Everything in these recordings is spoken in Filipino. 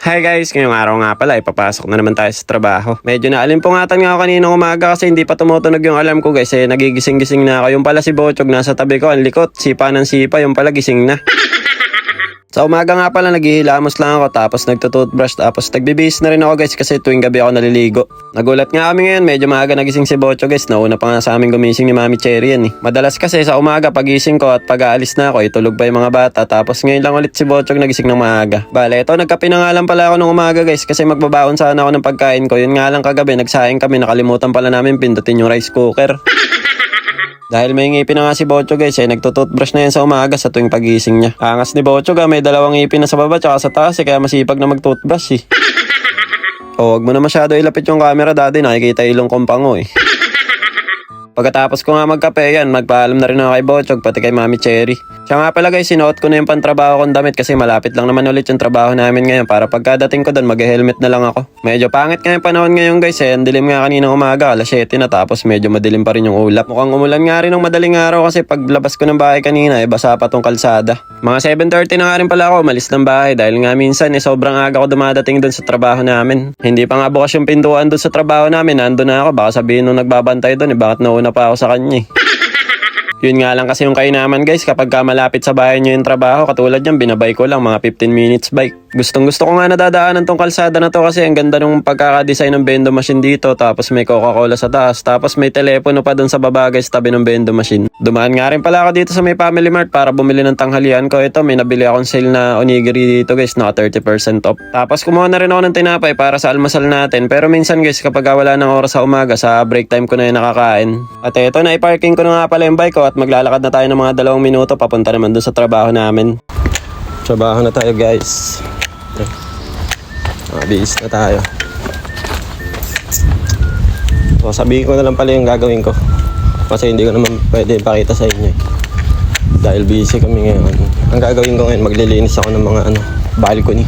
Hi guys, ngayong araw nga pala, ipapasok na naman tayo sa trabaho. Medyo naalimpungatan nga ako kaninang umaga kasi hindi pa tumutunog yung alarm ko guys. Eh, nagigising-gising na ako. Yung pala si Bochog nasa tabi ko, ang likot, sipa ng sipa, yung pala gising na. Sa umaga nga pala, naghihilamos lang ako tapos nagtutoothbrush tapos nagbibihis na rin ako guys kasi tuwing gabi ako naliligo. Nagulat nga kami ngayon, medyo maaga nagising si Bocho guys. Nauna pa nga sa amin gumising ni Mami Cherry yan eh. Madalas kasi sa umaga pagising ko at pag-aalis na ako, itulog pa yung mga bata. Tapos ngayon lang ulit si Bocho nagising ng maaga. Bale, ito nagkape na nga lang pala ako nung umaga guys kasi magbabaon sana ako ng pagkain ko. Yun nga lang kagabi, nagsaing kami, nakalimutan pala namin pindutin yung rice cooker. Dahil may ngipin na nga si Bocho guys, eh, nagtututbrush na yan sa umaga sa tuwing pagising niya. Angas ni Bocho ga, may dalawang ngipin na sa baba tsaka sa taas eh, kaya masipag na magtutbrush eh. O, wag mo na masyado ilapit yung camera daddy, nakikita ilong kong pango eh. Pagkatapos ko nga magkape yan, magpaalam na rin ako kay Bochog, pati kay Mami Cherry. Siya nga pala guys, sinuot ko na yung pantrabaho kong damit kasi malapit lang naman ulit yung trabaho namin ngayon para pagkadating ko doon, mag-helmet na lang ako. Medyo pangit nga yung panahon ngayon guys eh, ang dilim nga kanina umaga, alas 7 na tapos medyo madilim pa rin yung ulap. Mukhang umulan nga rin ng madaling araw kasi paglabas ko ng bahay kanina eh, basa pa tong kalsada. Mga 7.30 na nga rin pala ako, umalis ng bahay dahil nga minsan eh, sobrang aga ko dumadating doon sa trabaho namin. Hindi pa nga bukas yung pintuan doon sa trabaho namin, nandun na ako, baka sabihin nung nagbabantay doon eh, bakit nauna pa ako sa kanya eh. Yun nga lang kasi yung kainaman guys, kapag ka malapit sa bahay nyo yung trabaho, katulad yan, binabay ko lang mga 15 minutes bike. Gustong gusto ko nga nadadaanan tong kalsada na to kasi ang ganda nung pagkakadesign ng bendo machine dito, tapos may Coca-Cola sa taas, tapos may telepono pa dun sa baba guys, tabi ng bendo machine. Dumaan nga rin pala ako dito sa may Family Mart para bumili ng tanghalian ko. Ito, may nabili akong sale na onigiri dito guys, naka 30% off. Tapos kumuha na rin ako ng tinapay para sa almasal natin, pero minsan guys, kapag wala ng oras sa umaga, sa break time ko na yung nakakain. At eto, na-parking ko na nga pala yung bike ko at maglalakad na tayo ng mga dalawang minuto papunta naman dun sa trabaho namin. Trabaho na tayo guys. Mabilis na tayo. So sabihin ko na lang pala yung gagawin ko. Kasi hindi ko naman pwede ipakita sa inyo. eh. Dahil busy kami ngayon. Ang gagawin ko ngayon, maglilinis ako ng mga ano, balcony.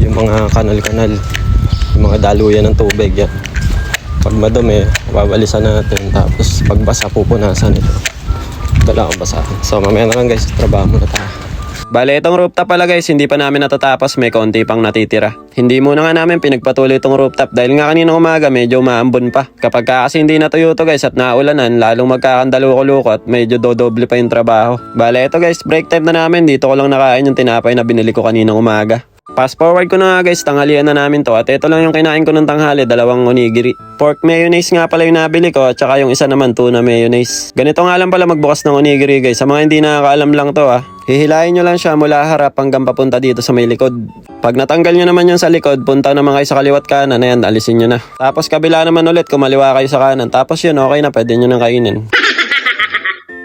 Yung mga kanal-kanal. Yung mga daluyan ng tubig yan. Pag madumi, babalisan natin. Tapos pagbasa, pupunasan ito. Dala akong basahan. So mamaya na lang guys, trabaho muna tayo. Bale, itong rooftop pala guys, hindi pa namin natatapos, may konti pang natitira. Hindi muna nga namin pinagpatuloy itong rooftop dahil nga kanina umaga medyo maambon pa. Kapag ka kasi hindi natuyo to guys at naulanan, lalong magkakandalo-luko at medyo dodoble pa yung trabaho. Bale, ito guys, break time na namin, dito ko lang nakain yung tinapay na binili ko kaninang umaga. Fast forward ko na nga guys, tanghalian na namin to at ito lang yung kinain ko ng tanghali, dalawang onigiri. Pork mayonnaise nga pala yung nabili ko at saka yung isa naman tuna mayonnaise. Ganito nga lang pala magbukas ng onigiri guys, sa mga hindi nakakaalam lang to ah. Hihilahin nyo lang siya mula harap hanggang papunta dito sa may likod. Pag natanggal nyo naman yung sa likod, punta naman kayo sa kaliwat kanan, ayan, alisin nyo na. Tapos kabila naman ulit, kumaliwa kayo sa kanan. Tapos yun, okay na, pwede nyo nang kainin.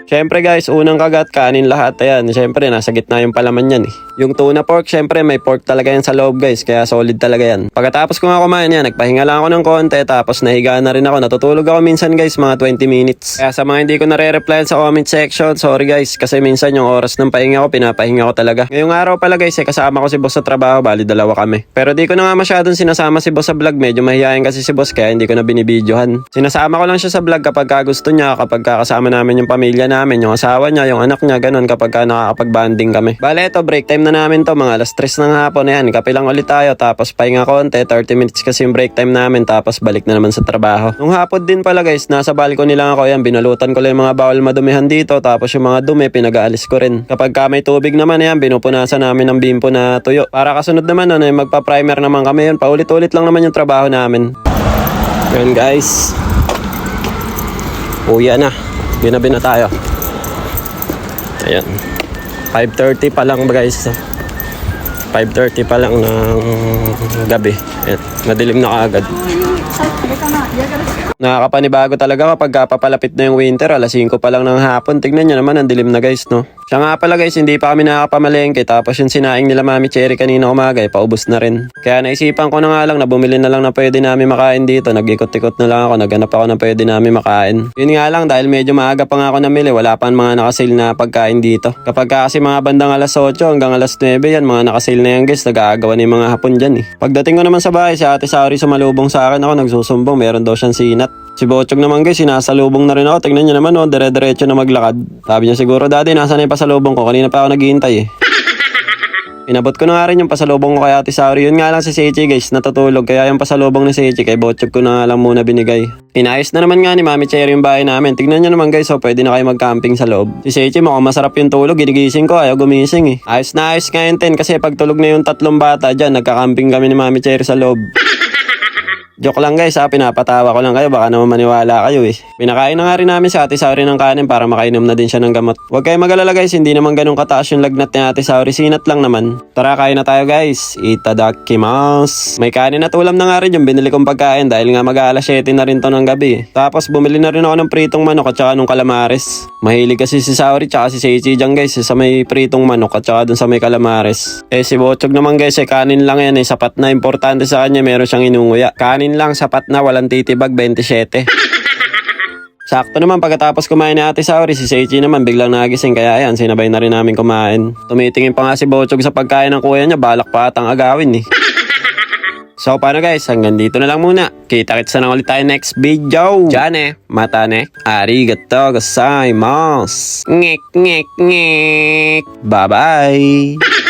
Siyempre guys, unang kagat, kanin lahat. Ayan, siyempre nasa gitna yung palaman yan eh. Yung tuna pork, siyempre may pork talaga yan sa loob guys, kaya solid talaga yan. Pagkatapos ko nga kumain yan, nagpahinga lang ako ng konti, tapos nahiga na rin ako. Natutulog ako minsan guys, mga 20 minutes. Kaya sa mga hindi ko nare-reply sa comment section, sorry guys, kasi minsan yung oras ng pahinga ko, pinapahinga ko talaga. Ngayong araw pala guys, eh, kasama ko si boss sa trabaho, bali dalawa kami. Pero di ko na nga masyadong sinasama si boss sa vlog, medyo mahihayin kasi si boss, kaya hindi ko na binibidyohan. Sinasama ko lang siya sa vlog kapag ka gusto niya, kapag ka kasama namin yung pamilya namin, yung asawa niya, yung anak niya, ganun kapag ka nakakapag-banding kami. Bale, ito, break time na namin to, mga alas 3 ng hapon na yan. Kape lang ulit tayo, tapos pahinga konti, 30 minutes kasi yung break time namin, tapos balik na naman sa trabaho. Nung hapon din pala guys, nasa balcony lang ako yan, binalutan ko lang yung mga bawal madumihan dito, tapos yung mga dumi, pinag-aalis ko rin. Kapag ka may tubig naman yan, binupunasan namin ng bimpo na tuyo. Para kasunod naman nun, eh, magpa-primer naman kami yun, paulit-ulit lang naman yung trabaho namin. Yun guys. Uya na. Ginabi na tayo. Ayan. 5.30 pa lang guys. 5.30 pa lang ng gabi. Ayan. Madilim na kaagad. Nakakapanibago talaga kapag ka papalapit na yung winter. Alas 5 pa lang ng hapon. Tignan nyo naman, ang dilim na guys, no? Siya nga pala guys, hindi pa kami nakakapamalengke. Tapos yung sinaing nila Mami Cherry kanina umaga, eh, paubos na rin. Kaya naisipan ko na nga lang na bumili na lang na pwede namin makain dito. Nag-ikot-ikot na lang ako. Naghanap ako na pwede namin makain. Yun nga lang, dahil medyo maaga pa nga ako namili, wala pa mga nakasale na pagkain dito. Kapag ka kasi mga bandang alas 8 hanggang alas 9 yan, mga nakasale na yan guys. Nag-aagawan yung mga hapon dyan eh. Pagdating ko naman sa bahay, si Ate Sari sumalubong sa akin ako, nagsusumbong. Meron daw siyang sinat. Si Bochog naman guys, sinasalubong na rin ako. Tingnan niyo naman, oh, dire-diretso na maglakad. Sabi niya siguro, dati nasa na yung pasalubong ko. Kanina pa ako naghihintay eh. Inabot ko na nga rin yung pasalubong ko kay Ate Sauri. Yun nga lang si Seichi guys, natutulog. Kaya yung pasalubong ni Seichi kay Botchop ko na lang muna binigay. Inayos na naman nga ni Mami Cherry yung bahay namin. Tignan nyo naman guys, so pwede na kayo mag-camping sa loob. Si Seichi mukhang masarap yung tulog, ginigising ko, ayaw gumising eh. Ayos na ayos nga yun, Ten, kasi pag tulog na yung tatlong bata dyan, nagka-camping kami ni Mami Cherry sa loob. Joke lang guys ha, pinapatawa ko lang kayo, baka naman maniwala kayo eh. Pinakain na nga rin namin si Ate Sauri ng kanin para makainom na din siya ng gamot. Huwag kayo mag-alala guys, hindi naman ganun kataas yung lagnat ni Ate Sauri, sinat lang naman. Tara, kain na tayo guys. Itadakimasu. May kanin at ulam na nga rin yung binili kong pagkain dahil nga mag-aalas 7 na rin to ng gabi. Tapos bumili na rin ako ng pritong manok at saka nung calamares. Mahilig kasi si Sauri tsaka si Seichi dyan guys sa may pritong manok at saka dun sa may calamares. Eh si Bochog naman guys, eh kanin lang yan eh, sapat na importante sa kanya, meron siyang inunguya. Kanin lang, sapat na, walang titibag, 27. Sakto naman pagkatapos kumain ni Ate Sauri, si Seichi naman biglang nagising kaya ayan, sinabay na rin namin kumain. Tumitingin pa nga si Bochog sa pagkain ng kuya niya, balak pa atang agawin eh. So paano guys, hanggang dito na lang muna. Kita-kits na ulit tayo next video. Diyan eh, mata ne. Arigato gozaimasu. Ngek, ngek, ngek. Bye-bye.